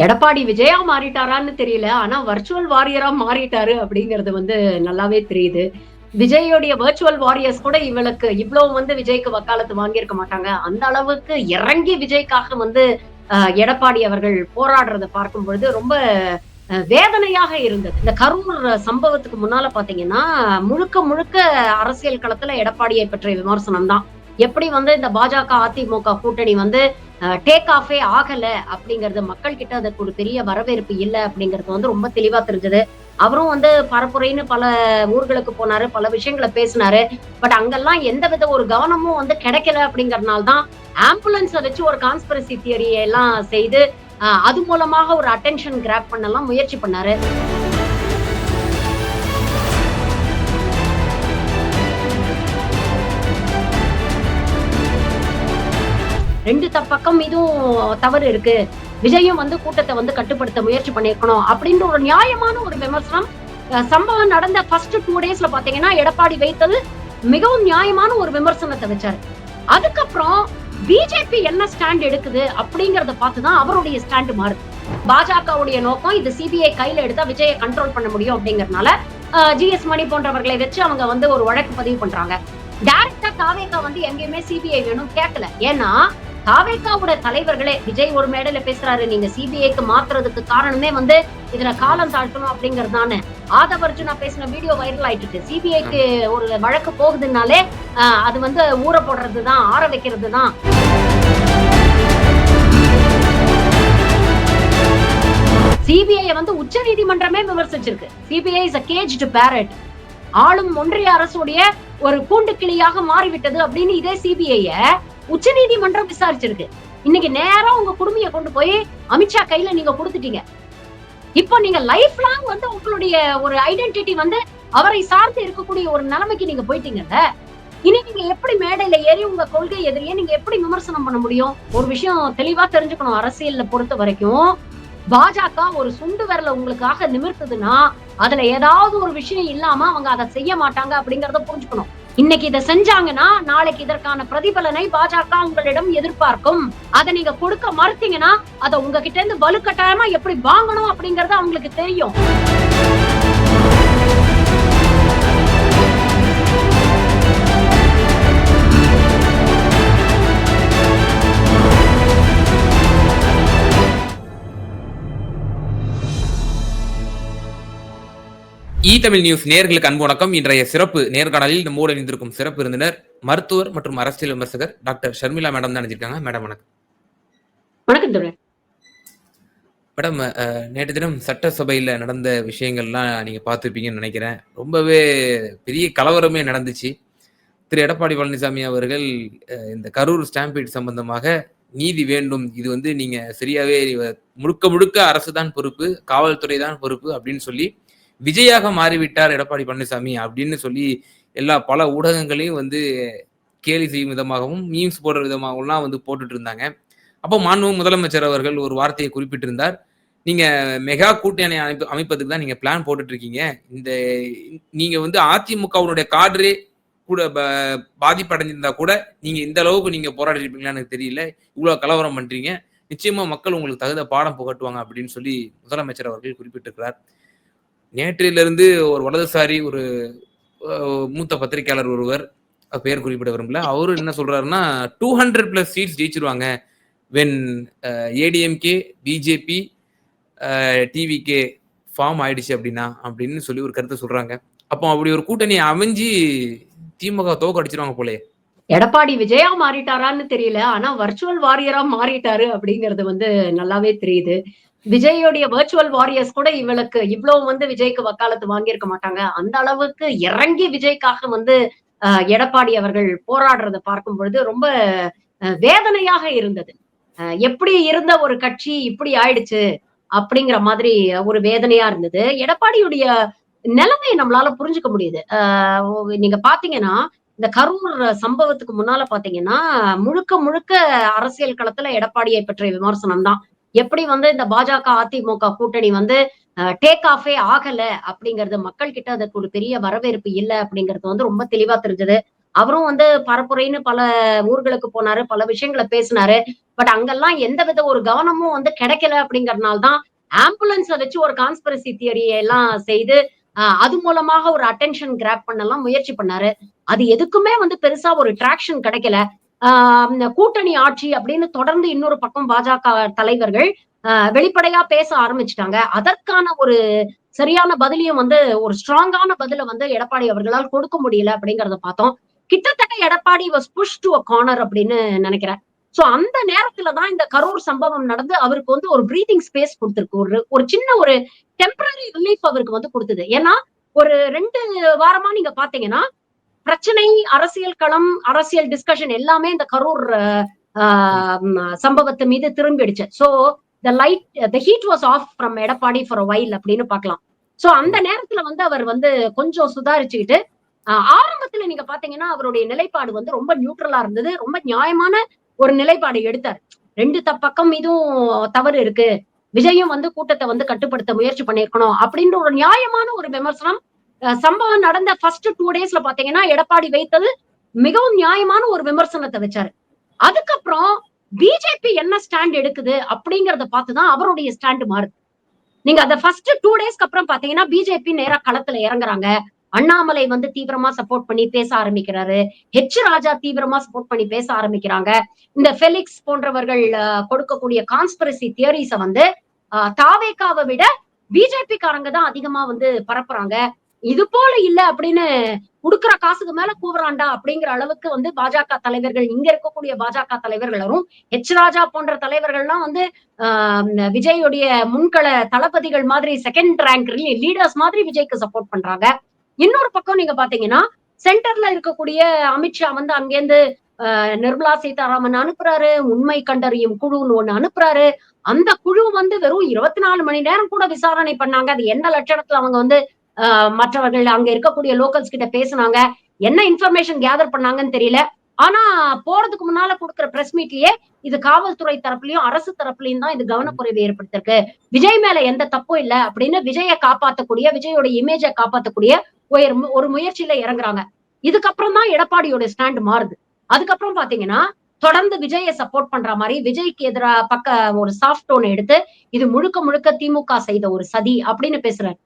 எடப்பாடி விஜயா மாறிட்டாரான்னு தெரியல. ஆனா வர்ச்சுவல் வாரியரா மாறிட்டாரு அப்படிங்கிறது வந்து நல்லாவே தெரியுது. விஜயோடைய வர்ச்சுவல் வாரியர்ஸ் கூட இவளுக்கு இவ்வளவு வந்து விஜய்க்கு வக்காலத்து வாங்கியிருக்க மாட்டாங்க. அந்த அளவுக்கு இறங்கி விஜய்க்காக வந்து எடப்பாடி அவர்கள் போராடுறத பார்க்கும் பொழுது ரொம்ப அஹ், வேதனையாக இருந்தது. இந்த கரூர் சம்பவத்துக்கு முன்னால பாத்தீங்கன்னா முழுக்க முழுக்க அரசியல் களத்துல எடப்பாடியை பற்றிய விமர்சனம் தான் எப்படி வந்து இந்த பாஜக அதிமுக கூட்டணி வந்து டேக் ஆஃபே ஆகல அப்படிங்கறது மக்கள் கிட்ட அதுக்கு ஒரு பெரிய வரவேற்பு இல்லை அப்படிங்கறது வந்து ரொம்ப தெளிவா தெரிஞ்சது. அவரும் வந்து பரப்புரைன்னு பல ஊர்களுக்கு போனாரு பல விஷயங்களை பேசினாரு. பட் அங்கெல்லாம் எந்த வித ஒரு கவனமும் வந்து கிடைக்கல அப்படிங்கறதுனால தான் ஆம்புலன்ஸை வச்சு ஒரு கான்ஸ்பிரசி தியரியை எல்லாம் செய்து அது மூலமாக ஒரு அட்டென்ஷன் கிராப் பண்ணலாம் முயற்சி பண்ணாரு. ரெண்டு பக்கம் இதுவும் தவறு இருக்கு. விஜயும் வந்து கூட்டத்தை வந்து கட்டுப்படுத்த முயற்சி பண்ணிருக்கணும் அப்படின்ற ஒரு நியாயமான ஒரு விமர்சனம் சம்பவம் நடந்த ஃபர்ஸ்ட் டூ டேஸ்ல பாத்தீங்கன்னா எடப்பாடி வைத்தது மிகவும் நியாயமான ஒரு விமர்சனத்தை வச்சாரு. அதுக்கப்புறம் பிஜேபி என்ன ஸ்டாண்ட் எடுக்குது அப்படிங்கறத பார்த்துதான் அவருடைய ஸ்டாண்ட் மாறுது. பாஜகவுடைய நோக்கம் இது சிபிஐ கையில எடுத்தா விஜயை கண்ட்ரோல் பண்ண முடியும் அப்படிங்கறதுனால ஜிஎஸ் மணி போன்றவர்களை வச்சு அவங்க வந்து ஒரு வழக்கு பதிவு பண்றாங்க. டைரக்டா காவேகா வந்து எங்கேயுமே சிபிஐ வேணும் கேட்கல ஏன்னா தாவேகாவோட தலைவர்களே விஜய் ஒரு மேடையில பேசுறாரு. நீங்க சிபிஐக்கு மாத்துறதுக்கு காரணமே வந்து இதுல காலம் தாழ்த்தணும் அப்படிங்கிறது தானே ஆதவ அர்ஜுனா பேசின வீடியோ வைரல் ஆயிட்டு இருக்கு சிபிஐக்கு ஒரு வழக்கு போகுதுனாலே அது வந்து ஊற போடுறது தான் ஆற வைக்கிறது தான் சிபிஐ வந்து உச்ச நீதிமன்றமே விமர்சிச்சிருக்கு. CBI is a caged parrot ஆளும் ஒன்றிய அரசுடைய ஒரு கூண்டு கிளியாக மாறிவிட்டது அப்படின்னு இதே சிபிஐய உச்ச நீதிமன்றம் விசாரிச்சிருக்கு. இன்னைக்கு நேரம் உங்க குடுமைய கொண்டு போய் அமித்ஷா கையில நீங்க கொடுத்துட்டீங்க. இப்போ நீங்க லைஃப் லாங் வந்து உங்களுடைய ஒரு ஐடென்டிட்டி வந்து அவரை சார்ந்து இருக்கக்கூடிய ஒரு நிலைமைக்கு நீங்க போயிட்டீங்கல்ல? இனி நீங்க எப்படி மேடையில ஏறி உங்க கொள்கை எதிரியே நீங்க எப்படி விமர்சனம் பண்ண முடியும்? ஒரு விஷயம் தெளிவா தெரிஞ்சுக்கணும் அரசியல்ல பொறுத்த வரைக்கும். பாஜக ஒரு சுண்டு விரல உங்களுக்காக நிமிர்த்துதுன்னா அதுல ஏதாவது ஒரு விஷயம் இல்லாம அவங்க அதை செய்ய மாட்டாங்க அப்படிங்கறத புரிஞ்சுக்கணும். இன்னைக்கு இதை செஞ்சாங்கன்னா நாளைக்கு இதற்கான பிரதிபலனை பாஜக உங்களிடம் எதிர்பார்க்கும். அதை நீங்க கொடுக்க மறுத்தீங்கன்னா அதை உங்ககிட்ட இருந்து வலுக்கட்டாயமா எப்படி வாங்கணும் அப்படிங்கறது அவங்களுக்கு தெரியும். இ தமிழ் நியூஸ் நேர்களுக்கு அன்பு வணக்கம். இன்றைய சிறப்பு நேர்காணலில் நம்மோடு இணைந்திருக்கும் சிறப்பு விருந்தினர் மருத்துவர் மற்றும் அரசியல் விமர்சகர் டாக்டர் ஷர்மிளா மேடம் தான் நினைச்சிருக்காங்க மேடம் வணக்கம். வணக்கம் மேடம் நேற்று தினம் சட்டசபையில் நடந்த விஷயங்கள்லாம் நீங்க பார்த்துருப்பீங்கன்னு நினைக்கிறேன். ரொம்பவே பெரிய கலவரமே நடந்துச்சு. திரு. எடப்பாடி பழனிசாமி அவர்கள் இந்த கரூர் ஸ்டாம்பீட் சம்பந்தமாக நீதி வேண்டும் இது வந்து நீங்க சரியாவே இவ- முழுக்க முழுக்க அரசு தான் பொறுப்பு காவல்துறை தான் பொறுப்பு அப்படின்னு சொல்லி விஜயாக மாறிவிட்டார் எடப்பாடி பழனிசாமி அப்படின்னு சொல்லி எல்லா பல ஊடகங்களையும் வந்து கேலி செய்யும் விதமாகவும் மீம்ஸ் போடுற விதமாகவும்லாம் வந்து போட்டுட்டு இருந்தாங்க. அப்போ மாண்பு முதலமைச்சர் அவர்கள் ஒரு வார்த்தையை குறிப்பிட்டிருந்தார். நீங்க மெகா கூட்டணி அமைப்பு அமைப்பதுக்கு தான் நீங்க பிளான் போட்டுட்டு இருக்கீங்க இந்த நீங்க வந்து அதிமுகவுடைய கார்டரே கூட ப- பாதிப்படைஞ்சிருந்தா கூட நீங்க இந்த அளவுக்கு நீங்க போராடி எனக்கு தெரியல. இவ்வளவு கலவரம் பண்றீங்க. நிச்சயமா மக்கள் உங்களுக்கு தகுந்த பாடம் புகட்டுவாங்க அப்படின்னு சொல்லி முதலமைச்சர் அவர்கள் குறிப்பிட்டிருக்கிறார். நேற்றிலிருந்து ஒரு வலதுசாரி ஒரு மூத்த பத்திரிகையாளர் ஒருவர் பெயர் குறிப்பிட விரும்பல. அவரு என்ன சொல்றாருன்னா two hundred plus seats ஜெயிச்சிருவாங்க. When ADMK BJP TVK form ஆயிடுச்சு அப்படின்னா அப்படின்னு சொல்லி ஒரு கருத்தை சொல்றாங்க. அப்போ அப்படி ஒரு கூட்டணி அமைஞ்சு திமுக தோக்கடிச்சிருவாங்க போலே எடப்பாடி விஜயா மாறிட்டாரான்னு தெரியல. ஆனா வர்ச்சுவல் வாரியரா மாறிட்டாரு அப்படிங்கிறது வந்து நல்லாவே தெரியுது. விஜயோடைய வர்ச்சுவல் வாரியர்ஸ் கூட இவளுக்கு இவ்வளவு வந்து விஜய்க்கு வக்காலத்து வாங்கியிருக்க மாட்டாங்க. அந்த அளவுக்கு இறங்கி விஜய்க்காக வந்து அஹ், எடப்பாடி அவர்கள் போராடுறத பார்க்கும் பொழுது ரொம்ப வேதனையாக இருந்தது. எப்படி இருந்த ஒரு கட்சி இப்படி ஆயிடுச்சு அப்படிங்கிற மாதிரி ஒரு வேதனையா இருந்தது. எடப்பாடியுடைய நிலைமையை நம்மளால புரிஞ்சுக்க முடியுது. ஆஹ் நீங்க பாத்தீங்கன்னா இந்த கரூர் சம்பவத்துக்கு முன்னால பாத்தீங்கன்னா முழுக்க முழுக்க அரசியல் களத்துல எடப்பாடியை பற்றிய விமர்சனம் தான். எப்படி வந்து இந்த பாஜக அதிமுக கூட்டணி வந்து டேக் ஆஃபே ஆகல அப்படிங்கறது மக்கள் கிட்ட அதுக்கு ஒரு பெரிய வரவேற்பு இல்ல அப்படிங்கிறது வந்து ரொம்ப தெளிவா தெரிஞ்சது. அவரும் வந்து பரப்புரைன்னு பல ஊர்களுக்கு போனாரு பல விஷயங்களை பேசினாரு. பட் அங்கெல்லாம் எந்த வித ஒரு கவனமும் வந்து கிடைக்கல அப்படிங்கறதுனாலதான் ஆம்புலன்ஸ வச்சு ஒரு கான்ஸ்பிரசி தியரியை எல்லாம் செய்து அது மூலமாக ஒரு அட்டென்ஷன் கிராப் பண்ணலாம் முயற்சி பண்ணாரு. அது எதுக்குமே வந்து பெருசா ஒரு டிராக்ஷன் கிடைக்கல. இந்த கூட்டணி ஆட்சி அப்படின்னு தொடர்ந்து இன்னொரு பக்கம் பாஜக தலைவர்கள் ஆஹ் வெளிப்படையா பேச ஆரம்பிச்சிட்டாங்க. அதற்கான ஒரு சரியான பதிலையும் வந்து ஒரு ஸ்ட்ராங்கான பதில வந்து எடப்பாடி அவர்களால் கொடுக்க முடியல அப்படிங்கறத பார்த்தோம். கிட்டத்தட்ட Edappadi was push to a corner அப்படின்னு நினைக்கிறேன். சோ அந்த நேரத்துல தான் இந்த கரூர் சம்பவம் நடந்து அவருக்கு வந்து ஒரு பிரீதிங் ஸ்பேஸ் கொடுத்துருக்கு. ஒரு ஒரு சின்ன ஒரு டெம்பரரி ரிலீஃப் அவருக்கு வந்து கொடுத்தது. ஏன்னா ஒரு ரெண்டு வாரமா நீங்க பாத்தீங்கன்னா பிரச்சனை அரசியல் களம் அரசியல் டிஸ்கஷன் எல்லாமே இந்த கரூர் சம்பவத்து மீது திரும்பிடுச்சு. So the light the heat was off from Edappadi for while அப்படின்னு பாக்கலாம் சோ அந்த நேரத்துல வந்து அவர் வந்து கொஞ்சம் சுதாரிச்சுக்கிட்டு ஆரம்பத்துல நீங்க பாத்தீங்கன்னா அவருடைய நிலைப்பாடு வந்து ரொம்ப நியூட்ரலா இருந்தது. ரொம்ப நியாயமான ஒரு நிலைப்பாடு எடுத்தார். ரெண்டு பக்கம் இதுவும் தவறு இருக்கு. விஜயும் வந்து கூட்டத்தை வந்து கட்டுப்படுத்த முயற்சி பண்ணிருக்கணும் அப்படின்ற ஒரு நியாயமான ஒரு விமர்சனம் சம்பவம் நடந்த ஃபர்ஸ்ட் டூ டேஸ்ல பாத்தீங்கன்னா எடப்பாடி வைத்தது மிகவும் நியாயமான ஒரு விமர்சனத்தை வச்சாரு. அதுக்கப்புறம் பிஜேபி என்ன ஸ்டாண்ட் எடுக்குது அப்படிங்கறத பார்த்துதான் அவருடைய ஸ்டாண்ட் மாறுது. நீங்க அந்த ஃபர்ஸ்ட் டூ டேஸ்க்கு அப்புறம் பாத்தீங்கன்னா பிஜேபி நேரா களத்துல இறங்குறாங்க. அண்ணாமலை வந்து தீவிரமா சப்போர்ட் பண்ணி பேச ஆரம்பிக்கிறாரு. ஹெச் ராஜா தீவிரமா சப்போர்ட் பண்ணி பேச ஆரம்பிக்கிறாங்க. இந்த ஃபெலிக்ஸ் போன்றவர்கள் கொடுக்கக்கூடிய கான்ஸ்பிரசி தியரிஸ வந்து தாவேக்காவை விட பிஜேபி காரங்க தான் அதிகமா வந்து பரப்புறாங்க. இது போல இல்ல அப்படின்னு கொடுக்குற காசுக்கு மேல கூவுறாண்டா அப்படிங்கிற அளவுக்கு வந்து பாஜக தலைவர்கள் இங்க இருக்கக்கூடிய பாஜக தலைவர்களும் ஹெச் ராஜா போன்ற தலைவர்கள்லாம் வந்து ஆஹ் விஜயுடைய முன்கள தளபதிகள் மாதிரி செகண்ட் ரேங்க் லீடர்ஸ் மாதிரி விஜய்க்கு சப்போர்ட் பண்றாங்க. இன்னொரு பக்கம் நீங்க பாத்தீங்கன்னா சென்டர்ல இருக்கக்கூடிய அமித்ஷா வந்து அங்கேருந்து நிர்மலா சீதாராமன் அனுப்புறாரு உண்மை கண்டறியும் குழுன்னு ஒண்ணு அனுப்புறாரு. அந்த குழு வந்து வெறும் இருபத்தி நாலு மணி நேரம் கூட விசாரணை பண்ணாங்க. அது எந்த லட்சணத்துல அவங்க வந்து மற்றவர்கள் அங்க இருக்கக்கூடிய லோக்கல்ஸ் கிட்ட பேசினாங்க. என்ன இன்ஃபர்மேஷன் கேதர் பண்ணாங்கன்னு தெரியல. ஆனா போறதுக்கு முன்னால கொடுக்குற பிரஸ் மீட்லயே இது காவல்துறை தரப்புலயும் அரசு தரப்புலயும் தான் இது கவனக்குறைவு ஏற்படுத்திருக்கு. விஜய் மேல எந்த தப்பும் இல்ல அப்படின்னு விஜய காப்பாத்தக்கூடிய விஜயோட இமேஜை காப்பாத்தக்கூடிய ஒரு ஒரு முயற்சியில இறங்குறாங்க. இதுக்கப்புறம் தான் எடப்பாடியோட ஸ்டாண்ட் மாறுது. அதுக்கப்புறம் பாத்தீங்கன்னா தொடர்ந்து விஜயை சப்போர்ட் பண்ற மாதிரி விஜய்க்கு எதிராக பக்க ஒரு சாஃப்ட் டோன் எடுத்து இது முழுக்க முழுக்க திமுக செய்த ஒரு சதி அப்படின்னு பேசுறாரு.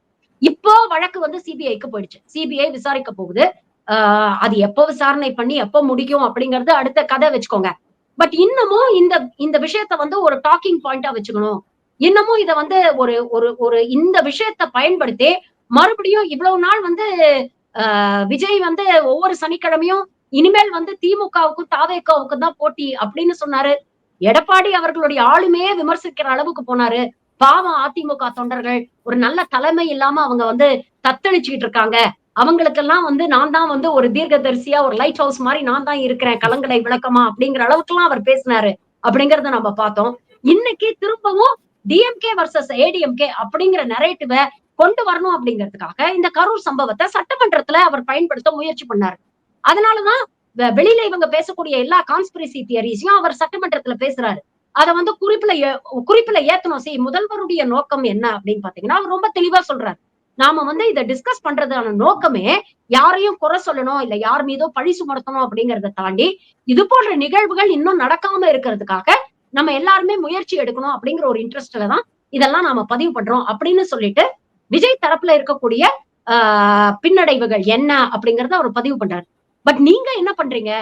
இப்போ வழக்கு வந்து சிபிஐக்கு போயிடுச்சு. சிபிஐ விசாரிக்க போகுது. ஆஹ் அது எப்போ விசாரணை பண்ணி எப்போ முடிக்கும் அப்படிங்கறது அடுத்த கதை வச்சுக்கோங்க. பட் இன்னமும் இந்த இந்த விஷயத்த வந்து ஒரு டாக்கிங் பாயிண்டா வச்சுக்கணும். இன்னமும் இதை வந்து ஒரு ஒரு ஒரு இந்த விஷயத்த பயன்படுத்தி மறுபடியும் இவ்வளவு நாள் வந்து விஜய் வந்து ஒவ்வொரு சனிக்கிழமையும் இனிமேல் வந்து திமுகவுக்கும் தாவேக்காவுக்கும் தான் போட்டி அப்படின்னு சொன்னாரு. எடப்பாடி அவர்களுடைய ஆளுமையே விமர்சிக்கிற அளவுக்கு போனாரு. பாவம் அதிமுக தொண்டர்கள் ஒரு நல்ல தலைமை இல்லாம அவங்க வந்து தத்தளிச்சுக்கிட்டு இருக்காங்க. அவங்களுக்கெல்லாம் வந்து நான் தான் வந்து ஒரு தீர்க்கதரிசியா ஒரு லைட் ஹவுஸ் மாதிரி நான் தான் இருக்கிறேன் கலங்கலை விளக்கமா அப்படிங்கிற அளவுக்கு எல்லாம் அவர் பேசினாரு அப்படிங்கறத நம்ம பார்த்தோம். இன்னைக்கு திரும்பவும் டிஎம்கே வர்சஸ் ஏடிஎம்கே அப்படிங்கிற நரேட்டிவ கொண்டு வரணும் அப்படிங்கிறதுக்காக இந்த கரூர் சம்பவத்தை சட்டமன்றத்துல அவர் பயன்படுத்த முயற்சி பண்ணாரு. அதனாலதான் வெளியில இவங்க பேசக்கூடிய எல்லா கான்ஸ்பிரசி தியரிஸையும் அவர் சட்டமன்றத்துல பேசுறாரு. அதை வந்து குறிப்புல குறிப்புல ஏத்தணும். சரி முதல்வருடைய நோக்கம் என்ன அப்படின்னு பாத்தீங்கன்னா அவர் ரொம்ப தெளிவா சொல்றாரு. நாம வந்து இதை டிஸ்கஸ் பண்றதான நோக்கமே யாரையும் குறை சொல்லணும் இல்ல யார் மீதோ பழி சுமர்த்தணும் அப்படிங்கறத தாண்டி இது போன்ற நிகழ்வுகள் இன்னும் நடக்காம இருக்கிறதுக்காக நம்ம எல்லாருமே முயற்சி எடுக்கணும் அப்படிங்கிற ஒரு இன்ட்ரெஸ்ட்ல தான் இதெல்லாம் நாம பதிவு பண்றோம் அப்படின்னு சொல்லிட்டு விஜய் தரப்புல இருக்கக்கூடிய ஆஹ் பின்னடைவுகள் என்ன அப்படிங்கறத அவர் பதிவு பண்றாரு. பட் நீங்க என்ன பண்றீங்க?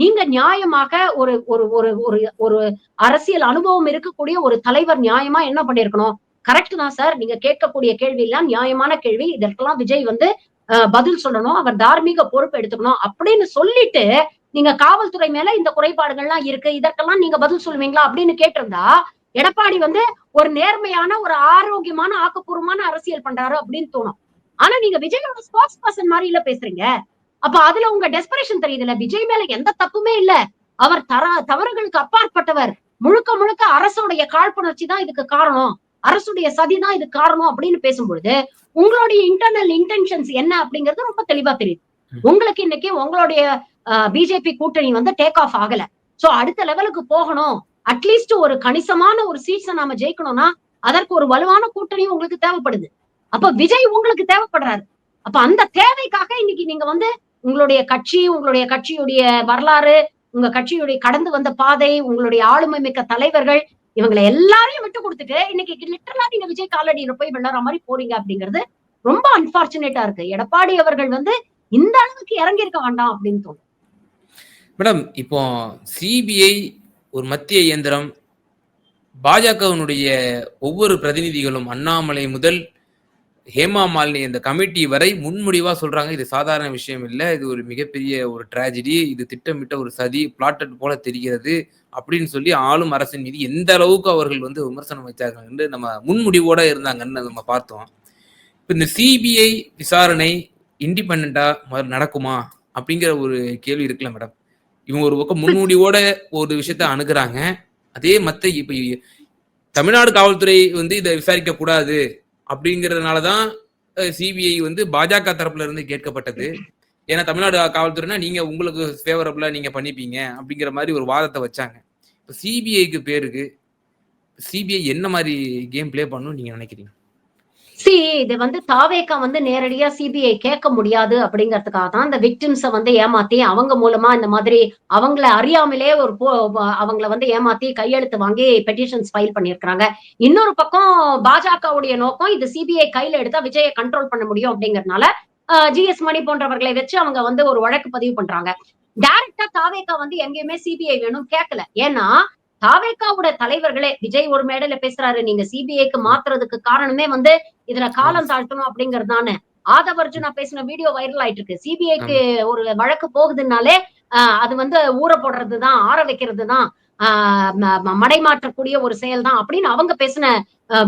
நீங்க நியாயமாக ஒரு ஒரு ஒரு ஒரு ஒரு அரசியல் அனுபவம் இருக்கக்கூடிய ஒரு தலைவர் நியாயமா என்ன பண்ணிருக்கணும்? கரெக்ட் தான் சார் நீங்க கேட்கக்கூடிய கேள்வி எல்லாம் நியாயமான கேள்வி. இதற்கெல்லாம் விஜய் வந்து பதில் சொல்லணும். அவர் தார்மீக பொறுப்பு எடுத்துக்கணும். அப்படின்னு சொல்லிட்டு நீங்க காவல்துறை மேல இந்த குறைபாடுகள்லாம் இருக்கு. இதற்கெல்லாம் நீங்க பதில் சொல்லுவீங்களா அப்படின்னு கேட்டிருந்தா எடப்பாடி வந்து ஒரு நேர்மையான ஒரு ஆரோக்கியமான ஆக்கப்பூர்வமான அரசியல் பண்றாரு அப்படின்னு தோணும். ஆனா நீங்க விஜயோட ஸ்போர்ட்ஸ் பர்சன் மாதிரி இல்ல பேசுறீங்க. அப்ப அதுல உங்க டெஸ்பரேஷன் தெரியுதுல்ல? விஜய் மேல எந்த தப்புமே இல்ல. அவர் தர தவறுகளுக்கு அப்பாற்பட்டவர். முழுக்க முழுக்க அரசுடைய காழ்ப்புணர்ச்சி தான் இதுக்கு காரணம். அரசுடைய சதி தான் இது காரணம் அப்படின்னு பேசும்பொழுது உங்களுடைய இன்டர்னல் இன்டென்ஷன்ஸ் என்ன அப்படிங்கறது ரொம்ப தெளிவா தெரியுது. உங்களுக்கு இன்னைக்கு உங்களுடைய பிஜேபி கூட்டணி வந்து டேக் ஆஃப் ஆகல. சோ அடுத்த லெவலுக்கு போகணும். அட்லீஸ்ட் ஒரு கணிசமான ஒரு சீட்ஸை நாம ஜெயிக்கணும்னா அதற்கு ஒரு வலுவான கூட்டணி உங்களுக்கு தேவைப்படுது. அப்ப விஜய் உங்களுக்கு தேவைப்படுறாரு. அப்ப அந்த தேவைக்காக இன்னைக்கு நீங்க வந்து உங்களுடைய கட்சி உங்களுடைய கட்சியுடைய வரலாறு உங்க கட்சியுடைய கடந்து வந்த பாதை உங்களுடைய ஆளுமை மிக்க தலைவர்கள் இவங்களை எல்லாரையும் விட்டு கொடுத்துட்டு இன்னைக்கு லிட்டரலா நீங்க விஜய் காலடியில போய் விளையாடுற மாதிரி போறீங்க அப்படிங்கிறது ரொம்ப அன்பார்ச்சுனேட்டா இருக்கு. எடப்பாடி அவர்கள் வந்து இந்த அளவுக்கு இறங்கி இருக்க வேண்டாம் அப்படின்னு தோணும் மேடம் இப்போ சிபிஐ ஒரு மத்திய இயந்திரம் பாஜகவினுடைய ஒவ்வொரு பிரதிநிதிகளும் அண்ணாமலை முதல் ஹேமா மாலினி இந்த கமிட்டி வரை முன்முடிவா சொல்றாங்க. இது சாதாரண விஷயம் இல்லை. இது ஒரு மிகப்பெரிய ஒரு ட்ராஜடி இது திட்டமிட்ட ஒரு சதி பிளாட்டட் போல தெரிகிறது அப்படின்னு சொல்லி ஆளும் அரசின் மீது எந்த அளவுக்கு அவர்கள் வந்து விமர்சனம் வச்சாங்க என்று நம்ம முன்முடிவோட இருந்தாங்கன்னு நம்ம பார்த்தோம். இப்போ இந்த சிபிஐ விசாரணை இண்டிபெண்டா நடக்குமா அப்படிங்கிற ஒரு கேள்வி இருக்குல்ல மேடம் இவங்க ஒரு பக்கம் முன்முடிவோட ஒரு விஷயத்த அணுகுறாங்க. அதே மத்த இப்ப தமிழ்நாடு காவல்துறை வந்து இதை விசாரிக்க கூடாது அப்படிங்கிறதுனால தான் சிபிஐ வந்து பாஜக தரப்புல இருந்து கேட்கப்பட்டது. ஏன்னா தமிழ்நாடு காவல்துறைனா நீங்க உங்களுக்கு ஃபேவரபிளா நீங்க பண்ணிப்பீங்க அப்படிங்கிற மாதிரி ஒரு வாதத்தை வச்சாங்க. இப்போ சிபிஐக்கு பேருக்கு சிபிஐ என்ன மாதிரி கேம் பிளே பண்ணணும் நீங்க நினைக்கிறீங்க? சி இது வந்து தாவேக்கா வந்து நேரடியா சிபிஐ கேட்க முடியாது அப்படிங்கறதுக்காக தான் இந்த விக்டிம்ஸ வந்து ஏமாத்தி அவங்க மூலமா இந்த மாதிரி அவங்கள அறியாமலே ஒரு அவங்கள வந்து ஏமாத்தி கையெழுத்து வாங்கி பெட்டிஷன்ஸ் ஃபைல் பண்ணிருக்காங்க இன்னொரு பக்கம் பாஜகவுடைய நோக்கம் இது சிபிஐ கையில எடுத்தா விஜயை கண்ட்ரோல் பண்ண முடியும் அப்படிங்கறதுனால ஜிஎஸ் மணி போன்றவர்களை வச்சு அவங்க வந்து ஒரு வழக்கு பதிவு பண்றாங்க. டைரக்டா தாவேக்கா வந்து எங்கேயுமே சிபிஐ வேணும் கேட்கல. ஏன்னா தாவேக்காவோட தலைவர்களே விஜய் ஒரு மேடையில பேசுறாரு. நீங்க சிபிஐக்கு மாத்துறதுக்கு காரணமே வந்து இதுல காலம் தாழ்த்தணும் அப்படிங்கறதுதானே. ஆதவர்ஜுனா பேசின வீடியோ வைரல் ஆயிட்டு இருக்கு சிபிஐக்கு ஒரு வழக்கு போகுதுனாலே அது வந்து ஊற போடுறதுதான் ஆற வைக்கிறதுதான் மடைமாற்றக்கூடிய ஒரு செயல் தான் அப்படின்னு அவங்க பேசின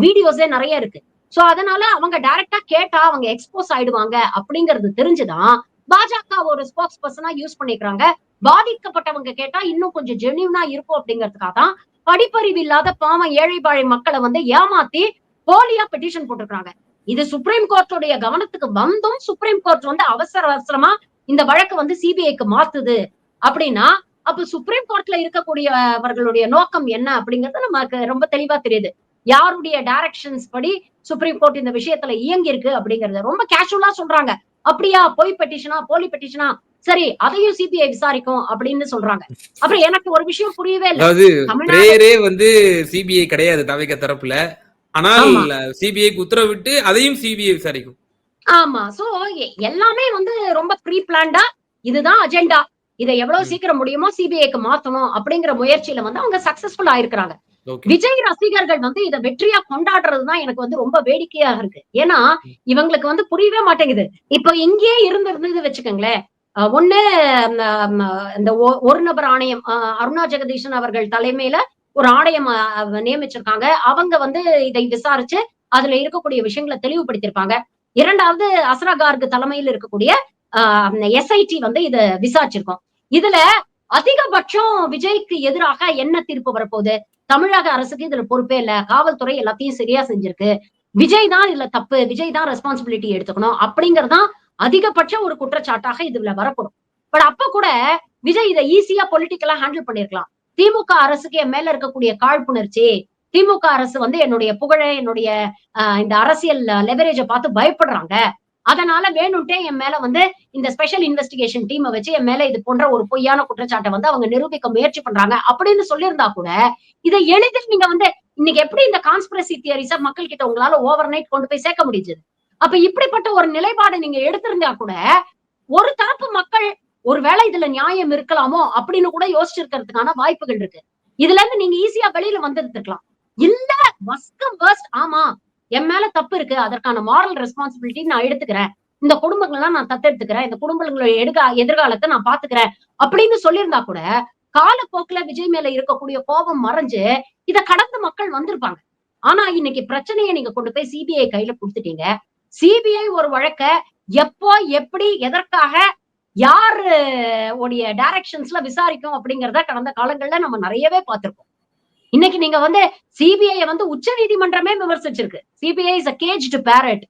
வீடியோஸே நிறைய இருக்கு. சோ அதனால அவங்க டைரக்டா கேட்டா அவங்க எக்ஸ்போஸ் ஆயிடுவாங்க அப்படிங்கறது தெரிஞ்சுதான் பாஜக ஒரு ஸ்போக்ஸ் பர்சனா யூஸ் பண்ணிக்கிறாங்க. பாதிக்கப்பட்டவங்க கேட்டா இன்னும் கொஞ்சம் ஜெனியூனா இருக்கும் அப்படிங்கிறதுக்காக தான் படிப்பறிவு இல்லாத பாவம் ஏழை பாழை மக்களை வந்து ஏமாத்தி போலியா பெட்டிஷன் போட்டிருக்காங்க இது சுப்ரீம் கோர்ட்டுடைய கவனத்துக்கு வந்தும் சுப்ரீம் கோர்ட் வந்து அவசர அவசரமா இந்த வழக்கு வந்து சிபிஐக்கு மாத்துது அப்படின்னா அப்ப சுப்ரீம் கோர்ட்ல இருக்கக்கூடியவர்களுடைய நோக்கம் என்ன அப்படிங்கிறது நமக்கு ரொம்ப தெளிவா தெரியுது. யாருடைய டைரக்ஷன்ஸ் படி சுப்ரீம் கோர்ட் இந்த விஷயத்துல இயங்கி இருக்கு அப்படிங்கறத ரொம்ப கேஷுவலா சொல்றாங்க. அப்படியா பொய் பெட்டிஷனா போலி பெட்டிஷனா சரி அதையும் சிபிஐ விசாரிக்கும் அப்படின்னு சொல்றாங்க. அப்புறம் எனக்கு ஒரு விஷயம் புரியவே இல்லை. வந்து சிபிஐ கிடையாது தவிக்க தரப்புல. ஆனால் சிபிஐக்கு உத்தரவிட்டு அதையும் சிபிஐ விசாரிக்கும். ஆமா. சோ எல்லாமே வந்து ரொம்ப ப்ரீ பிளான்டா இதுதான் அஜெண்டா. இதை எவ்வளவு சீக்கிரம் முடியுமோ சிபிஐக்கு மாத்தணும் அப்படிங்கிற முயற்சியில வந்து அவங்க சக்சஸ்ஃபுல் ஆயிருக்கிறாங்க. விஜய் ரசிகர்கள் வந்து இதை வெற்றியா கொண்டாடுறதுதான் எனக்கு வந்து ரொம்ப வேடிக்கையாக இருக்கு. ஏன்னா இவங்களுக்கு வந்து புரியவே மாட்டேங்குது. இப்ப இங்கேயே இருந்து இருந்தது வச்சுக்கோங்களேன். ஒண்ணு இந்த ஒரு நபர் ஆணையம் அருணா ஜெகதீஷன் அவர்கள் தலைமையில ஒரு ஆணையம் நியமிச்சிருக்காங்க. அவங்க வந்து இதை விசாரிச்சு அதுல இருக்கக்கூடிய விஷயங்களை தெளிவுபடுத்திருப்பாங்க இரண்டாவது அஸ்ரா கார்கு தலைமையில் இருக்கக்கூடிய எஸ்ஐடி வந்து இத விசாரிச்சிருக்கோம். இதுல அதிகபட்சம் விஜய்க்கு எதிராக என்ன தீர்ப்பு வரப்போகுது? தமிழக அரசுக்கு இதுல பொறுப்பே இல்ல. காவல்துறை எல்லாத்தையும் சரியா செஞ்சிருக்கு. விஜய் தான் இதுல தப்பு. விஜய் தான் ரெஸ்பான்சிபிலிட்டி எடுத்துக்கணும். அப்படிங்கறதான் அதிகபட்ச ஒரு குற்றச்சாட்டாக இதுல வரப்படும். பட் அப்ப கூட விஜய் இதை ஈஸியா பொலிட்டிக்கலா ஹேண்டில் பண்ணிருக்கலாம். திமுக அரசுக்கு என் மேல இருக்கக்கூடிய காழ்ப்புணர்ச்சி திமுக அரசு வந்து என்னுடைய புகழை என்னுடைய இந்த அரசியல் லெவரேஜ பார்த்து பயப்படுறாங்க. அதனால வேணும்ட்டே என் மேல வந்து இந்த ஸ்பெஷல் இன்வெஸ்டிகேஷன் டீமை வச்சு என் மேல இது போன்ற ஒரு பொய்யான குற்றச்சாட்டை வந்து அவங்க நிரூபிக்க முயற்சி பண்றாங்க. அப்படின்னு சொல்லியிருந்தா கூட இதை எளிதில் நீங்க வந்து இன்னைக்கு எப்படி இந்த கான்ஸ்பிரசி தியரிஸ மக்கள் கிட்ட உங்களால ஓவர் நைட் கொண்டு போய் சேர்க்க முடிஞ்சது? அப்ப இப்படிப்பட்ட ஒரு நிலைப்பாடு நீங்க எடுத்திருந்தா கூட ஒரு தரப்பு மக்கள் ஒருவேளை இதுல நியாயம் இருக்கலாமோ அப்படின்னு கூட யோசிச்சிருக்கிறதுக்கான வாய்ப்புகள் இருக்கு. இதுல இருந்து நீங்க ஈஸியா வெளியில வந்திருக்கலாம் இல்ல வஸ்கம் வேர்ஸ்ட் ஆமா என் மேல தப்பு இருக்கு அதற்கான மாரல் ரெஸ்பான்சிபிலிட்டி நான் எடுத்துக்கிறேன். இந்த குடும்பங்கள்லாம் நான் தத்தெடுத்துக்கிறேன் இந்த குடும்பங்களுடைய எடுக்க எதிர்காலத்தை நான் பாத்துக்கிறேன் அப்படின்னு சொல்லியிருந்தா கூட காலப்போக்குல விஜய் மேல இருக்கக்கூடிய கோபம் மறைஞ்சு இத கடந்து மக்கள் வந்திருப்பாங்க. ஆனா இன்னைக்கு பிரச்சனையை நீங்க கொண்டு போய் சிபிஐ கையில கொடுத்துட்டீங்க. சிபிஐ ஒரு வழக்க எப்போ எப்படி எதற்காக யாரு உடைய டைரக்ஷன்ஸ்ல விசாரிக்கும் அப்படிங்கறத கடந்த காலங்கள்ல நம்ம நிறையவே பார்த்திருக்கோம். இன்னைக்கு நீங்க வந்து சிபிஐ வந்து உச்ச நீதிமன்றமே விமர்சிச்சிருக்கு. CBI is a caged parrot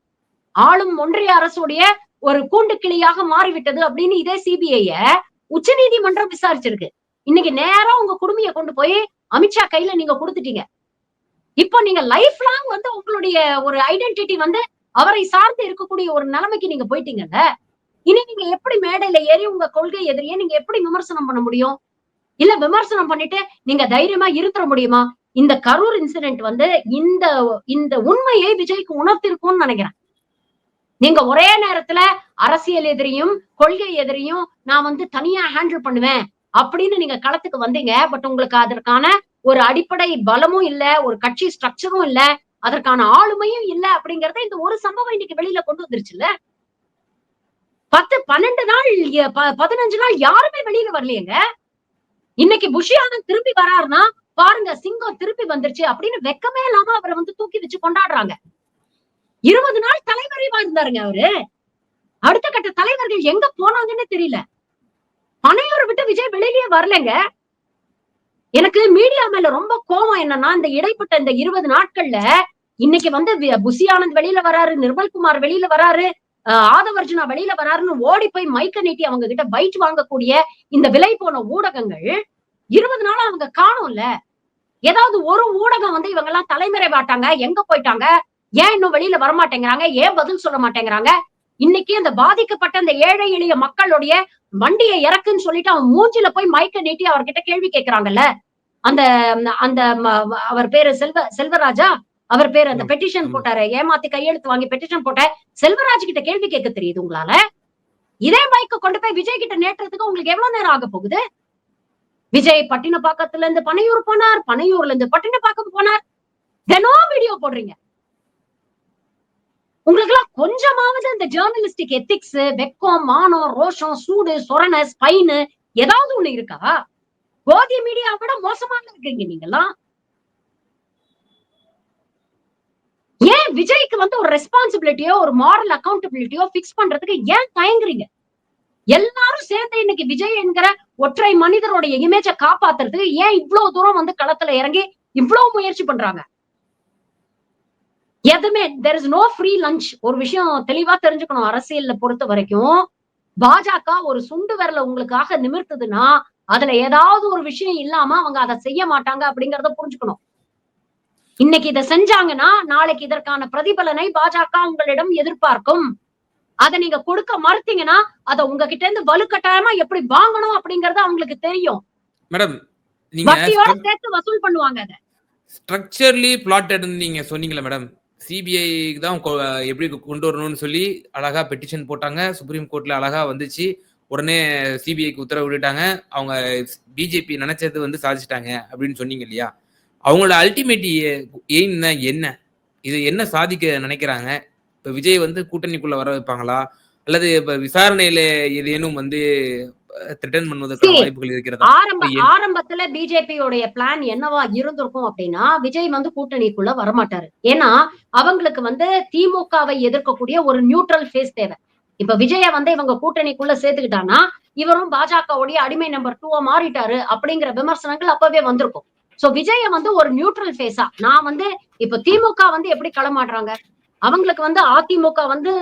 ஆளும் ஒன்றிய அரசுடைய ஒரு கூண்டு கிளியாக மாறிவிட்டது அப்படின்னு இதே சிபிஐய உச்ச நீதிமன்றம் விசாரிச்சிருக்கு. இன்னைக்கு நேரம் உங்க குடும்பிய கொண்டு போய் அமித்ஷா கையில நீங்க கொடுத்துட்டீங்க. இப்போ நீங்க லைஃப் லாங் வந்து உங்களுடைய ஒரு ஐடென்டிட்டி வந்து அவரை சார்ந்து இருக்கக்கூடிய ஒரு நிலைமைக்கு நீங்க போயிட்டீங்கல்ல? இனி நீங்க எப்படி மேடையில ஏறி உங்க கொள்கை எதிரியே நீங்க எப்படி விமர்சனம் பண்ண முடியும்? இல்ல விமர்சனம் பண்ணிட்டு நீங்க தைரியமா இருந்துட முடியுமா? இந்த கரூர் இன்சிடென்ட் வந்து இந்த இந்த உண்மையை விஜய்க்கு உணர்த்திருக்கும்னு நினைக்கிறேன். நீங்க ஒரே நேரத்துல அரசியல் எதிரியும் கொள்கை எதிரியும் நான் வந்து தனியா ஹேண்டில் பண்ணுவேன் அப்படின்னு நீங்க களத்துக்கு வந்தீங்க. பட் உங்களுக்கு அதற்கான ஒரு அடிப்படை பலமும் இல்ல ஒரு கட்சி ஸ்ட்ரக்சரும் இல்ல. அதற்கான ஆளுமையும் இல்ல அப்படிங்கறத இந்த ஒரு சம்பவம் இன்னைக்கு வெளியில கொண்டு வந்துருச்சுல்ல? பத்து பன்னெண்டு நாள் ப- பதினஞ்சு நாள் யாருமே வெளியில வரலையேங்க. இன்னைக்கு புஷி ஆனந்த் திரும்பி வராருன்னா பாருங்க சிங்கம் திருப்பி வந்துருச்சு அப்படின்னு வெக்கமே இல்லாம அவரை வந்து தூக்கி வச்சு கொண்டாடுறாங்க. இருபது நாள் தலைவரைவா இருந்தாருங்க அவரு. அடுத்த கட்ட தலைவர்கள் எங்க போனாங்கன்னு தெரியல. பனையூரை விட்டு விஜய் வெளியிலேயே வரலங்க. எனக்கு மீடியா மேல ரொம்ப கோபம் என்னன்னா இந்த இடைப்பட்ட இந்த இருபது நாட்கள்ல இன்னைக்கு வந்து புசி ஆனந்த் வெளியில வராரு நிர்மல்குமார் வெளியில வராரு ஆதவர்ஜுனா வெளியில வராருன்னு ஓடி போய் மைக்க நீட்டி அவங்க கிட்ட பைட் வாங்கக்கூடிய இந்த விலை போன ஊடகங்கள் இருபது நாளா அவங்க காணும்ல. ஏதாவது ஒரு ஊடகம் வந்து இவங்க எல்லாம் தலைமுறை வாட்டாங்க எங்க போயிட்டாங்க ஏன் இன்னும் வெளியில வரமாட்டேங்கிறாங்க ஏன் பதில் சொல்ல மாட்டேங்கிறாங்க? இன்னைக்கு அந்த பாதிக்கப்பட்ட அந்த ஏழை எளிய மக்களுடைய வண்டியை இறக்குன்னு சொல்லிட்டு அவன் மூஞ்சில போய் மைக்க நீட்டி அவர்கிட்ட கேள்வி கேட்கறாங்கல்ல அந்த அந்த ம- அவர் பேரு செல்வ செல்வராஜா அவர் பேரு அந்த பெட்டிஷன். போட்டாரு. ஏமாத்தி கையெழுத்து வாங்கி பெட்டிஷன் போட்ட செல்வராஜ் கிட்ட கேள்வி கேட்க தெரியுது உங்களால? இதே மைக்க கொண்டு போய் விஜய் கிட்ட நேற்றத்துக்கு உங்களுக்கு எவ்வளவு நேரம் ஆக போகுது? விஜய் பட்டினப்பாக்கத்துல இருந்து பனையூர் போனார் பனையூர்ல இருந்து பட்டினப்பாக்கம் போனார். தினம் வீடியோ போடுறீங்க. உங்களுக்கு எல்லாம் கொஞ்சமாவது இந்த ஜேர்னலிஸ்டிக் எத்திக்ஸ் வெக்கம் மானம் ரோஷம் சூடு சொரண ஸ்பைனு ஏதாவது ஒண்ணு இருக்கா? கோதி மீடியா விட மோசமாக இருக்கீங்க நீங்கெல்லாம். ஏன் விஜய்க்கு வந்து ஒரு ரெஸ்பான்சிபிலிட்டியோ ஒரு மாரல் அக்கௌண்டபிலிட்டியோ பிக்ஸ் பண்றதுக்கு ஏன் தயங்குறீங்க? எல்லாரும் சேர்ந்து இன்னைக்கு விஜய் என்கிற ஒற்றை மனிதருடைய இமேஜை காப்பாத்துறதுக்கு ஏன் இவ்வளவு தூரம் வந்து களத்துல இறங்கி இவ்வளவு முயற்சி பண்றாங்க? எதுவுமே there is no free lunch ஒரு விஷயம் தெளிவா தெரிஞ்சுக்கணும் அரசியல்ல பொறுத்த வரைக்கும். பாஜக ஒரு சுண்டு விரல உங்களுக்காக நிமிர்த்துதுன்னா அதுல ஏதாவது ஒரு விஷயம் இல்லாம அவங்க அதை செய்ய மாட்டாங்க அப்படிங்கறத புரிஞ்சுக்கணும். இன்னைக்கு இதை செஞ்சாங்கன்னா நாளைக்கு இதற்கான பிரதிபலனை பாஜக உங்களிடம் எதிர்பார்க்கும். அதை நீங்க கொடுக்க மறுத்தீங்கன்னா அதை உங்ககிட்ட இருந்து வலுக்கட்டாயமா எப்படி வாங்கணும் அப்படிங்கறது அவங்களுக்கு தெரியும். மேடம் நீங்க வட்டியோட சேர்த்து வசூல் பண்ணுவாங்க அதை. ஸ்ட்ரக்சர்லி பிளாட்டட் நீங்க சொன்னீங்களே மேடம் சிபிஐ தான் எப்படி கொண்டு வரணும்னு சொல்லி அழகா பெட்டிஷன் போட்டாங்க. சுப்ரீம் கோர்ட்ல அழகா வந்துச்சு. உடனே சிபிஐக்கு உத்தரவு விட்டுட்டாங்க. அவங்க பிஜேபி நினைச்சது வந்து சாதிச்சிட்டாங்க அப்படின்னு சொன்னீங்க இல்லையா? அவங்களோட அல்டிமேட் எய்ம் என்ன? இது என்ன சாதிக்க நினைக்கிறாங்க? இப்ப விஜய் வந்து கூட்டணிக்குள்ள வர வைப்பாங்களா? அல்லது இப்ப விசாரணையில ஏதேனும் வந்து த்ரிட்டன் பண்ணுவதற்கான See, வாய்ப்புகள் இருக்கிறதா? ஆரம்ப? ஆரம்பத்துல பிஜேபியோடைய பிளான் என்னவா இருந்திருக்கும் அப்படின்னா விஜய் வந்து கூட்டணிக்குள்ள வரமாட்டாரு. ஏன்னா அவங்களுக்கு வந்து திமுகவை எதிர்க்கக்கூடிய ஒரு நியூட்ரல் ஃபேஸ் தேவை. இப்ப விஜய வந்து இவங்க கூட்டணிக்குள்ள சேர்த்துக்கிட்டாங்கன்னா இவரும் பாஜகவுடைய அடிமை நம்பர் டூவா மாறிட்டாரு அப்படிங்கிற விமர்சனங்கள் அப்பவே வந்திருக்கும். சோ விஜய வந்து ஒரு நியூட்ரல் ஃபேஸா நான் வந்து இப்ப திமுக வந்து எப்படி களமாடுறாங்க? அவங்களுக்கு வந்து அதிமுக வந்து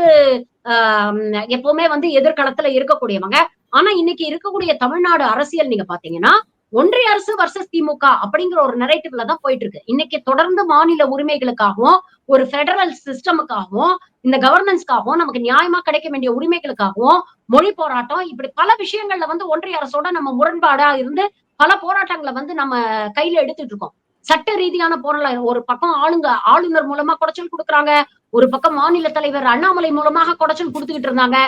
ஆஹ் எப்பவுமே வந்து எதிர்காலத்துல இருக்கக்கூடியவங்க. ஆனா இன்னைக்கு இருக்கக்கூடிய தமிழ்நாடு அரசியல் நீங்க பாத்தீங்கன்னா ஒன்றிய அரசு வர்சஸ் திமுக அப்படிங்கிற ஒரு நெரேட்டிவ்ல தான் போயிட்டு இருக்கு இன்னைக்கு தொடர்ந்து மாநில உரிமைகளுக்காகவும் ஒரு பெடரல் சிஸ்டமுக்காகவும் இந்த கவர்னன்ஸ்க்காகவும் நமக்கு நியாயமா கிடைக்க வேண்டிய உரிமைகளுக்காகவும் மொழி போராட்டம் இப்படி பல விஷயங்கள்ல வந்து ஒன்றிய அரசோட நம்ம முரண்பாடா இருந்து பல போராட்டங்களை வந்து நம்ம கையில எடுத்துட்டு இருக்கோம். சட்ட ரீதியான போராட்டம். ஒரு பக்கம் ஆளுங்க ஆளுநர் மூலமா குடைச்சல் கொடுக்குறாங்க. ஒரு பக்கம் மாநில தலைவர் அண்ணாமலை மூலமாக குடைச்சல் கொடுத்துக்கிட்டு இருந்தாங்க.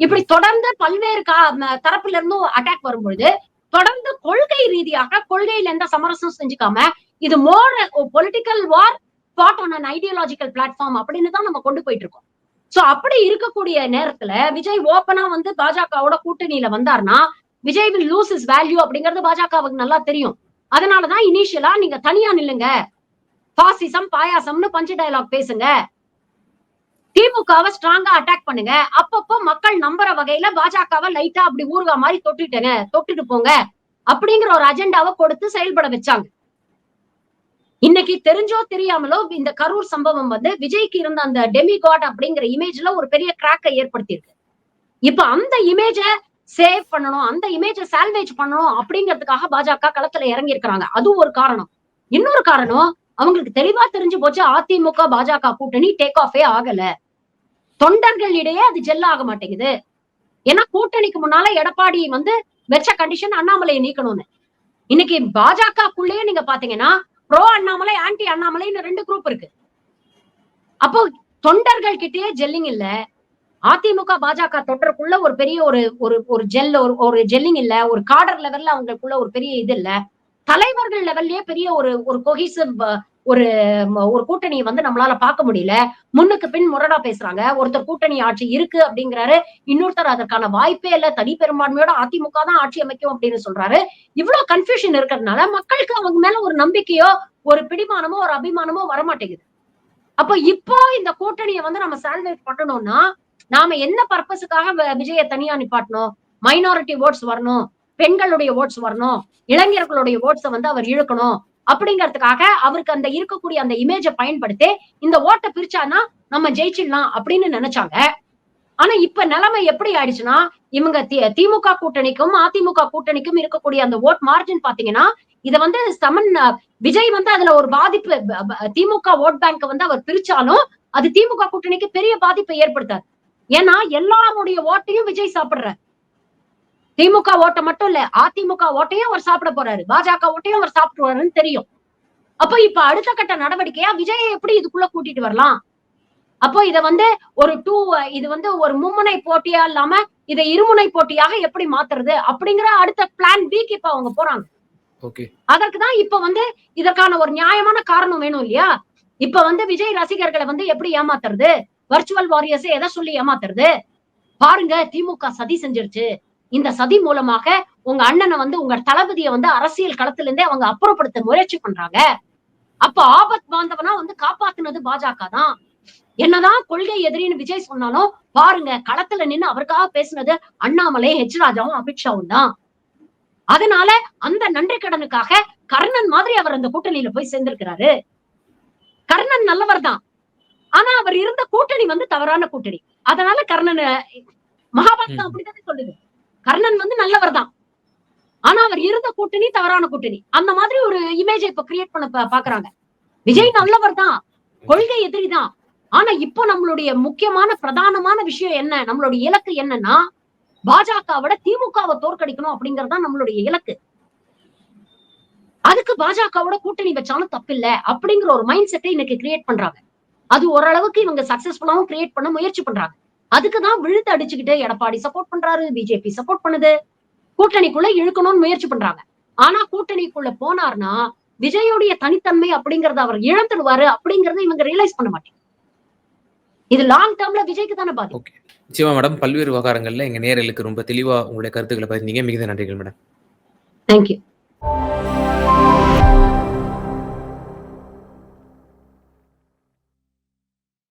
இப்படி தொடர்ந்து பல்வேறு கா- தரப்புல இருந்தும் அட்டாக் வரும்பொழுது தொடர்ந்து கொள்கை ரீதியாக கொள்கையில எந்த சமரசம் செஞ்சுக்காம இது more political war fought on an ideological platform அப்படின்னு தான் நம்ம கொண்டு போயிட்டு இருக்கோம். சோ அப்படி இருக்கக்கூடிய நேரத்துல விஜய் ஓப்பனா வந்து பாஜகவோட கூட்டணியில வந்தாருன்னா Vijay will lose his value அப்படிங்கறது பாஜகவுக்கு நல்லா தெரியும். அதனாலதான் இனிஷியலா நீங்க தனியா நில்லுங்க. பாசிசம் பாயாசம்னு பஞ்ச டயலாக் பேசுங்க. திமுகவை ஸ்ட்ராங்கா அட்டாக் பண்ணுங்க. அப்பப்போ மக்கள் நம்புற வகையில பாஜகவை லைட்டா அப்படி ஊறுகா மாதிரி தொட்டுட்டேங்க. தொட்டுட்டு போங்க. அப்படிங்கிற ஒரு அஜெண்டாவை கொடுத்து செயல்பட வச்சாங்க. இன்னைக்கு தெரிஞ்சோ தெரியாமலோ இந்த கரூர் சம்பவம் வந்து விஜய்க்கு இருந்த அந்த டெமி காட் அப்படிங்கிற இமேஜ்ல ஒரு பெரிய கிராக்கை ஏற்படுத்தியிருக்கு. இப்ப அந்த இமேஜ சேவ் பண்ணணும் அந்த இமேஜ சால்வேஜ் பண்ணணும் அப்படிங்கிறதுக்காக பாஜக களத்துல இறங்கி இருக்கிறாங்க அது ஒரு காரணம். இன்னொரு காரணம் அவங்களுக்கு தெளிவா தெரிஞ்சு போச்சு அதிமுக பாஜக கூட்டணி டேக் ஆஃபே ஆகல. தொண்டர்களிடையே அது ஜெல் ஆக மாட்டேங்குது. ஏன்னா கூட்டணிக்கு முன்னால எடப்பாடி வந்து வெச்ச கண்டிஷன் அண்ணாமலையை நீக்கணும்னு. இன்னைக்கு பாஜகக்குள்ளேயே நீங்க பாத்தீங்கன்னா ப்ரோ அண்ணாமலை ஆன்டி அண்ணாமலைன்னு ரெண்டு குரூப் இருக்கு. அப்போ தொண்டர்கள் கிட்டயே ஜெல்லிங் இல்ல. அதிமுக பாஜக தொண்டருக்குள்ள ஒரு பெரிய ஒரு ஒரு ஒரு ஜெல் ஒரு ஒரு ஜெல்லிங் இல்ல ஒரு காடர் லெவல்ல அவங்களுக்குள்ள ஒரு பெரிய இது இல்ல. தலைவர்கள் லெவல்லயே பெரிய ஒரு ஒரு கொஹிசிவ் ஒரு ஒரு கூட்டணியை வந்து நம்மளால பார்க்க முடியல. முன்னுக்கு பின் முரடா பேசுறாங்க. ஒருத்தர் கூட்டணி ஆட்சி இருக்கு அப்படிங்கிறாரு. இன்னொருத்தர் அதற்கான வாய்ப்பே இல்ல. தனி பெரும்பான்மையோட அதிமுக தான் ஆட்சி அமைக்கும் அப்படின்னு சொல்றாரு. இவ்வளவு கன்ஃபியூஷன் இருக்கிறதுனால மக்களுக்கு அவங்க மேல ஒரு நம்பிக்கையோ ஒரு பிடிமானமோ ஒரு அபிமானமோ வரமாட்டேங்குது. அப்ப இப்போ இந்த கூட்டணியை வந்து நம்ம சால்வேட் பண்ணணும்னா நாம என்ன பர்பஸுக்காக வ- விஜய தனியா நிப்பாட்டணும்? மைனாரிட்டி ஓட்ஸ் வரணும். பெண்களுடைய ஓட்ஸ் வரணும். இளைஞர்களுடைய ஓட்ஸை வந்து அவர் இழுக்கணும். அப்படிங்கிறதுக்காக அவருக்கு அந்த இருக்கக்கூடிய அந்த இமேஜை பயன்படுத்தி இந்த ஓட்டை பிரிச்சானா நம்ம ஜெயிச்சிடலாம் அப்படின்னு நினைச்சாங்க. ஆனா இப்ப நிலைமை எப்படி ஆயிடுச்சுன்னா இவங்க தி- திமுக கூட்டணிக்கும் அதிமுக கூட்டணிக்கும் இருக்கக்கூடிய அந்த ஓட் மார்ஜின் பாத்தீங்கன்னா இத வந்து சமன் விஜய் வந்து அதுல ஒரு பாதிப்பு திமுக ஓட் பேங்க் வந்து அவர் பிரிச்சாலும் அது திமுக கூட்டணிக்கு பெரிய பாதிப்பை ஏற்படுத்தாது. ஏன்னா எல்லாருடைய ஓட்டையும் விஜய் சாப்பிடுறாரு. திமுக ஓட்டை மட்டும் இல்ல அதிமுக ஓட்டையும் அவர் சாப்பிட போறாரு. பாஜக ஓட்டையும் அவர் சாப்பிடுவாருன்னு தெரியும். அப்போ இப்ப அடுத்த கட்ட நடவடிக்கையா விஜயை எப்படி இதுக்குள்ள கூட்டிட்டு வரலாம்? அப்போ இத வந்து ஒரு டூ இது வந்து ஒரு மும்முனை போட்டியா இல்லாம இதை இருமுனை போட்டியாக எப்படி மாத்துறது அப்படிங்கிற அடுத்த பிளான் பிக்கு இப்ப அவங்க போறாங்க. அதற்கு தான் இப்ப வந்து இதற்கான ஒரு நியாயமான காரணம் வேணும் இல்லையா? இப்ப வந்து விஜய் ரசிகர்களை வந்து எப்படி ஏமாத்துறது? வர்ச்சுவல் வாரியர்ஸ் எதை சொல்லி ஏமாத்துறது? பாருங்க திமுக சதி செஞ்சிருச்சு. இந்த சதி மூலமாக உங்க அண்ணனை வந்து உங்க தளபதியை வந்து அரசியல் களத்துல இருந்தே அவங்க அப்புறப்படுத்த முயற்சி பண்றாங்க. அப்ப ஆபத் பாந்தவனா வந்து காப்பாத்துனது பாஜக தான். என்னதான் கொள்கை எதிரின்னு விஜய் சொன்னாலும் பாருங்க களத்துல நின்னு அவருக்காக பேசுனது அண்ணாமலை ஹெச் ராஜாவும் அமித்ஷாவும் தான். அதனால அந்த நன்றி கடனுக்காக கர்ணன் மாதிரி அவர் அந்த கூட்டணியில போய் சேர்ந்திருக்கிறாரு. கர்ணன் நல்லவர் தான். ஆனா அவர் இருந்த கூட்டணி வந்து தவறான கூட்டணி. அதனால கர்ணன் மகாபாரதம். அப்படித்தானே சொல்லுது. கர்ணன் வந்து நல்லவர் தான் ஆனா அவர் இருந்த கூட்டணி தவறான கூட்டணி. அந்த மாதிரி ஒரு இமேஜை இப்ப கிரியேட் பண்ண பாக்குறாங்க. விஜய் நல்லவர் தான் கொள்கை எதிரி தான் ஆனா இப்போ நம்மளுடைய முக்கியமான பிரதானமான விஷயம் என்ன? நம்மளுடைய இலக்கு என்னன்னா பாஜகவோட திமுகவை தோற்கடிக்கணும் அப்படிங்கறது நம்மளுடைய இலக்கு. அதுக்கு பாஜகவோட கூட்டணி வச்சாலும் தப்பில்ல அப்படிங்கிற ஒரு மைண்ட் செட்டை இன்னைக்கு கிரியேட் பண்றாங்க. அது ஓரளவுக்கு இவங்க சக்சஸ்ஃபுல்லாவும் கிரியேட் பண்ண முயற்சி பண்றாங்க. அதுக்கு தான் விழுத்து அடிச்சுக்கிட்டு எடப்பாடி சப்போர்ட் பண்றாரு பிஜேபி சப்போர்ட் பண்ணுது. கூட்டணிக்குள்ள இழுக்கணும்னு முயற்சி பண்றாங்க. ஆனா கூட்டணிக்குள்ள போனார்னா விஜயோடைய தனித்தன்மை அப்படிங்கறத அவர் இழந்துடுவாரு அப்படிங்கறத இவங்க ரியலைஸ் பண்ண மாட்டேங்க. இது லாங் டேர்ம்ல விஜய்க்கு தானே பாதி ஓகே நிச்சயமா மேடம் பல்வேறு விவகாரங்கள்ல எங்க நேயர்களுக்கு ரொம்ப தெளிவா உங்களுடைய கருத்துக்களை பதிந்தீங்க மிகுந்த நன்றிகள் மேடம் தேங்க்யூ